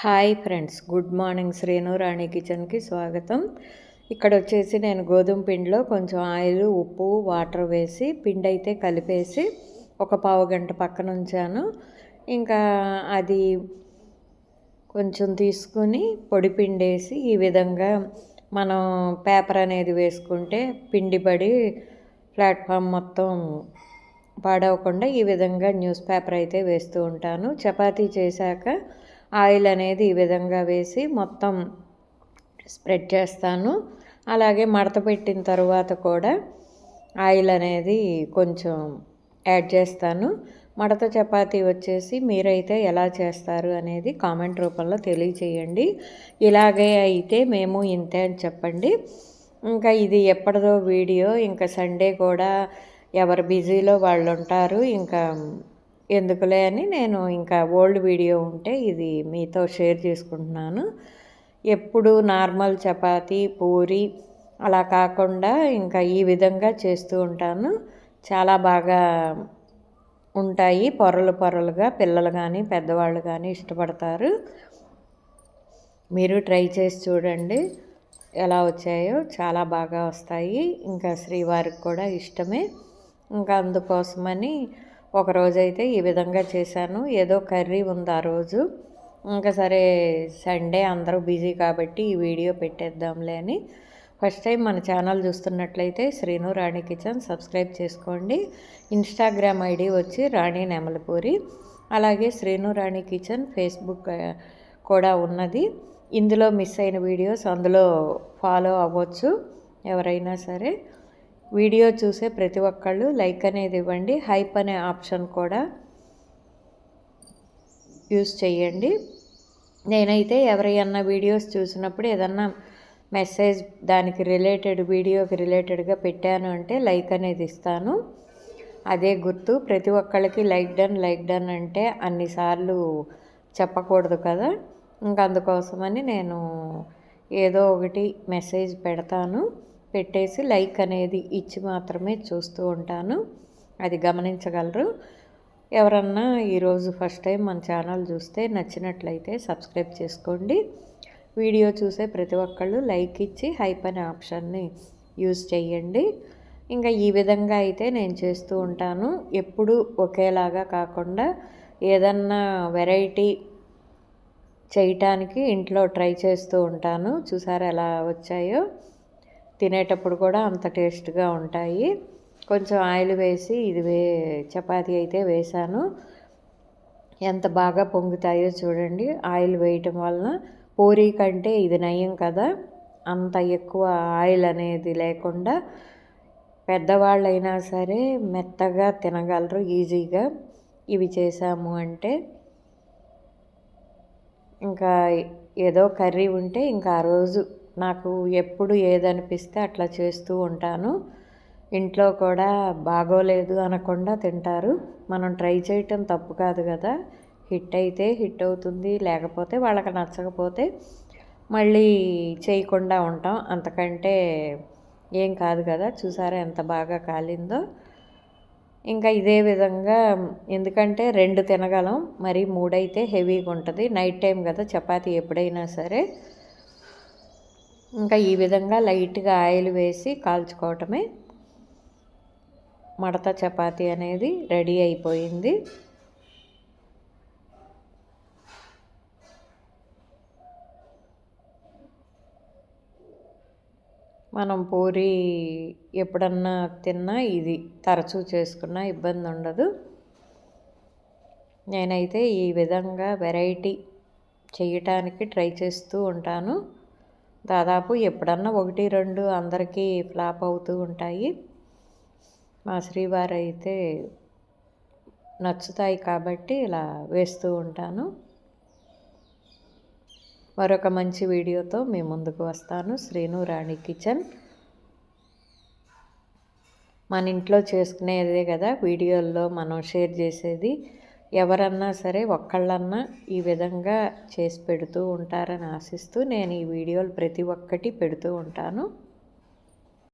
Hi friends good morning Srinu Rani కిచెన్కి స్వాగతం. ఇక్కడ వచ్చేసి నేను గోధుమ పిండిలో కొంచెం ఆయిల్ ఉప్పు వాటర్ వేసి పిండి అయితే కలిపేసి ఒక పావు గంట పక్కన ఉంచాను. ఇంకా అది కొంచెం తీసుకుని పొడి పిండి వేసి ఈ విధంగా మనం పేపర్ అనేది వేసుకుంటే పిండి పడి ప్లాట్ఫామ్ మొత్తం పాడవకుండా ఈ విధంగా న్యూస్ పేపర్ అయితే వేస్తూ ఉంటాను. చపాతీ చేశాక ఆయిల్ అనేది ఈ విధంగా వేసి మొత్తం స్ప్రెడ్ చేస్తాను. అలాగే మడత పెట్టిన తర్వాత కూడా ఆయిల్ అనేది కొంచెం యాడ్ చేస్తాను. మడత చపాతీ వచ్చేసి మీరైతే ఎలా చేస్తారు అనేది కామెంట్ రూపంలో తెలియచేయండి. ఇలాగే అయితే మేము ఇంతే అని చెప్పండి. ఇంకా ఇది ఎప్పటిదో వీడియో ఇంకా సండే కూడా ఎవరు బిజీలో వాళ్ళు ఉంటారు ఇంకా ఎందుకులే అని నేను ఇంకా ఓల్డ్ వీడియో ఉంటే ఇది మీతో షేర్ చేసుకుంటున్నాను. ఎప్పుడు నార్మల్ చపాతీ పూరి అలా కాకుండా ఇంకా ఈ విధంగా చేస్తూ ఉంటాను. చాలా బాగా ఉంటాయి. పొరలు పొరలుగా పిల్లలు కానీ పెద్దవాళ్ళు కానీ ఇష్టపడతారు. మీరు ట్రై చేసి చూడండి. ఎలా వచ్చాయో చాలా బాగా వస్తాయి. ఇంకా శ్రీవారికి కూడా ఇష్టమే. ఇంకా అందుకోసమని ఒకరోజైతే ఈ విధంగా చేశాను. ఏదో కర్రీ ఉంది ఆ రోజు. ఇంకా సరే సండే అందరూ బిజీ కాబట్టి ఈ వీడియో పెట్టేద్దాంలే అని. ఫస్ట్ టైం మన ఛానల్ చూస్తున్నట్లయితే శ్రీను రాణి కిచెన్ సబ్స్క్రైబ్ చేసుకోండి. ఇన్స్టాగ్రామ్ ఐడి వచ్చి రాణి నెమలపూరి. అలాగే శ్రీను రాణి కిచెన్ ఫేస్బుక్ కూడా ఉన్నది. ఇందులో మిస్ అయిన వీడియోస్ అందులో ఫాలో అవ్వచ్చు ఎవరైనా సరే. వీడియో చూసే ప్రతి ఒక్కళ్ళు లైక్ అనేది ఇవ్వండి హైప్ అనే ఆప్షన్ కూడా యూస్ చేయండి. నేనైతే ఎవరైనా వీడియోస్ చూసినప్పుడు ఏదన్నా మెసేజ్ దానికి రిలేటెడ్ వీడియోకి రిలేటెడ్గా పెట్టాను అంటే లైక్ అనేది ఇస్తాను. అదే గుర్తు ప్రతి ఒక్కళ్ళకి లైక్ డన్ లైక్ డన్ అంటే అన్నిసార్లు చెప్పకూడదు కదా. ఇంక అందుకోసమని నేను ఏదో ఒకటి మెసేజ్ పెడతాను. పెట్టేసి లైక్ అనేది ఇచ్చి మాత్రమే చూస్తూ ఉంటాను. అది గమనించగలరు. ఎవరన్నా ఈరోజు ఫస్ట్ టైం మన ఛానల్ చూస్తే నచ్చినట్లయితే సబ్స్క్రైబ్ చేసుకోండి. వీడియో చూసే ప్రతి ఒక్కళ్ళు లైక్ ఇచ్చి హైప్ అనే ఆప్షన్ని యూజ్ చేయండి. ఇంకా ఈ విధంగా అయితే నేను చేస్తూ ఉంటాను. ఎప్పుడు ఒకేలాగా కాకుండా ఏదన్నా వెరైటీ చేయటానికి ఇంట్లో ట్రై చేస్తూ ఉంటాను. చూసారు ఎలా వచ్చాయో? తినేటప్పుడు కూడా అంత టేస్ట్గా ఉంటాయి. కొంచెం ఆయిల్ వేసి ఇది వే చపాతీ అయితే వేసాను. ఎంత బాగా పొంగుతాయో చూడండి. ఆయిల్ వేయటం వలన పూరీ కంటే ఇది నయం కదా. అంత ఎక్కువ ఆయిల్ అనేది లేకుండా పెద్దవాళ్ళైనా సరే మెత్తగా తినగలరు ఈజీగా. ఇవి చేసాము అంటే ఇంకా ఏదో కర్రీ ఉంటే ఇంకా ఆ రోజు నాకు ఎప్పుడు ఏదనిపిస్తే అట్లా చేస్తూ ఉంటాను. ఇంట్లో కూడా బాగోలేదు అనకుండా తింటారు. మనం ట్రై చేయటం తప్పు కాదు కదా. హిట్ అయితే హిట్ అవుతుంది లేకపోతే వాళ్ళకి నచ్చకపోతే మళ్ళీ చేయకుండా ఉంటాం. అంతకంటే ఏం కాదు కదా. చూసారా ఎంత బాగా కాలిందో. ఇంకా ఇదే విధంగా ఎందుకంటే రెండు తినగలం మరి మూడైతే హెవీగా ఉంటుంది నైట్ టైం కదా చపాతీ ఎప్పుడైనా సరే. ఇంకా ఈ విధంగా లైట్గా ఆయిల్ వేసి కాల్చుకోవటమే. మడత చపాతి అనేది రెడీ అయిపోయింది. మనం పూరి ఎప్పుడన్నా తిన్నా ఇది తరచూ చేసుకున్నా ఇబ్బంది ఉండదు. నేనైతే ఈ విధంగా వెరైటీ చేయటానికి ట్రై చేస్తూ ఉంటాను. దాదాపు ఎప్పుడన్నా ఒకటి రెండు అందరికీ ఫ్లాప్ అవుతూ ఉంటాయి. మా శ్రీవారు అయితే నచ్చుతాయి కాబట్టి ఇలా వేస్తూ ఉంటాను. మరొక మంచి వీడియోతో మీ ముందుకు వస్తాను. శ్రీను రాణి కిచెన్. మన ఇంట్లో చేసుకునేదే కదా వీడియోల్లో మనం షేర్ చేసేది. ఎవరన్నా సరే ఒక్కళ్ళన్నా ఈ విధంగా చేసి పెడుతూ ఉంటారని ఆశిస్తూ నేను ఈ వీడియోలు ప్రతి ఒక్కటి పెడుతూ ఉంటాను.